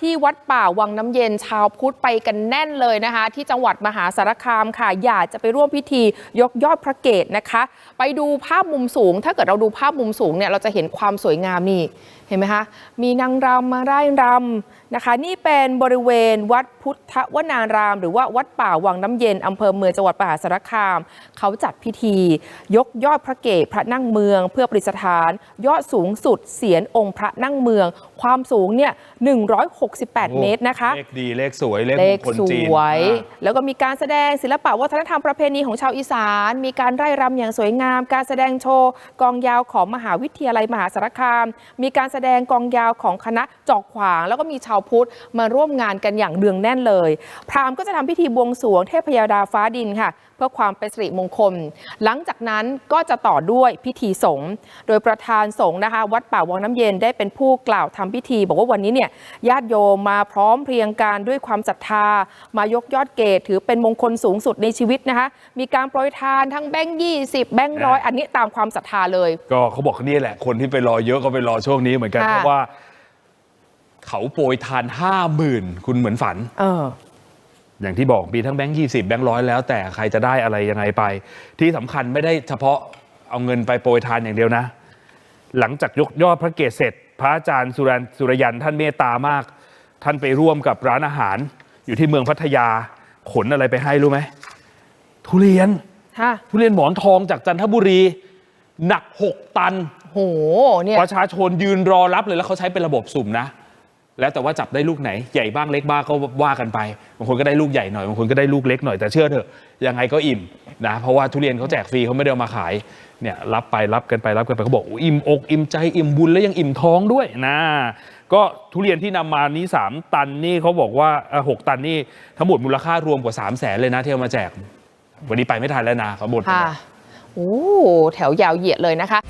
ที่วัดป่าวังน้ำเย็นชาวพุทธไปกันแน่นเลยนะคะ ที่จังหวัดมหาสารคามค่ะ อยากจะไปร่วมพิธียกยอดพระเกตนะคะ ไปดูภาพมุมสูง ถ้าเกิดเราดูภาพมุมสูงเนี่ยเราจะเห็นความสวยงามนี่เห็นไหมคะมีนางรำมาไร่รำนะคะ นี่เป็นบริเวณวัดพุทธวนาราม หรือว่าวัดป่าวังน้ำเย็นอำเภอเมืองจังหวัดมหาสารคาม เขาจัดพิธี ยกยอดพระเกศพระนั่งเมือง เพื่อประดิษฐาน ยอดสูงสุดเสียนองค์พระนั่งเมือง ความสูงเนี่ย168 เมตรนะคะ เลขดีเลขสวยเลขเลมขงคลสจีนวย อ่าแล้วก็มีการแสดงศิลปะวัฒนธรรมประเพณีของชาวอีสาน มีการไร่รำอย่างสวยงาม การแสดงโชว์กองยาวของมหาวิทยาลัยมหาสารคาม มีการแสดงกองยาวของคณะจอกขวาง แล้วก็มีชาวพุทธมาร่วมงานกันอย่างเนืองแน่นเลย พราหมณ์ก็จะทำพิธีบวงสรวงเทพยดาฟ้าดินค่ะ เพื่อความเป็นสิริมงคล หลังจากนั้นก็จะต่อด้วยพิธีสงฆ์โดยประธานสงฆ์นะคะ วัดป่าวังน้ำเย็นได้เป็นผู้กล่าวทำพิธี บอกว่าวันนี้เนี่ยญาติโยมมาพร้อมเพรียงกันด้วยความศรัทธามายกยอดเกตถือเป็นมงคลสูงสุดในชีวิตนะคะ มีการโปรยทานทั้งแบงค์ยี่สิบแบงค์ร้อยอันนี้ตามความศรัทธาเลย ก็เขาบอกนี่แหละ คนที่ไปรอเยอะก็ไปรอช่วงนี้เหมือนกันค่ะเพราะว่า เขาโปรยทานห้าหมื่นคุณเหมือนฝัน เออ อย่างที่บอกมีทั้งแบงค์ยี่สิบแบงค์ร้อยแล้วแต่ใครจะได้อะไรยังไงไป ที่สำคัญไม่ได้เฉพาะเอาเงินไปโปรยทานอย่างเดียวนะ หลังจากยกยอดพระเกศเสร็จ พระอาจารย์สุรันสุรยันท่านเมตตามาก ท่านไปร่วมกับร้านอาหาร อยู่ที่เมืองพัทยาขนอะไรไปให้รู้ไหมทุเรียนค่ะทุเรียนหมอนทองจากจันทบุรี หนัก6ตันโหเนี่ยประชาชนยืนรอรับเลยแล้วเขาใช้เป็นระบบสุ่มนะ แล้วแต่ว่าจับได้ลูกไหนใหญ่บ้างเล็กบ้างก็ว่ากันไปบางคนก็ได้ลูกใหญ่หน่อยบางคนก็ได้ลูกเล็กหน่อยแต่เชื่อเถอะยังไงก็อิ่มนะเพราะว่าทุเรียนเขาแจกฟรีเขาไม่ได้เอามาขายเนี่ยรับไปรับกันไปรับกันไปเขาบอกอิ่มอกอิ่มใจอิ่มบุญแล้วยังอิ่มท้องด้วยนะก็ทุเรียนที่นำมานี้ 3 ตันนี่เขาบอกว่าหกตันนี่ทั้งหมดมูลค่ารวมกว่า 3 0 0แสนเลยนะที่เอามาแจก วันนี้ไปไม่ทันแล้วนะเขาหมดค่ะโอ้แถวยาวเหยียดเลยนะคะ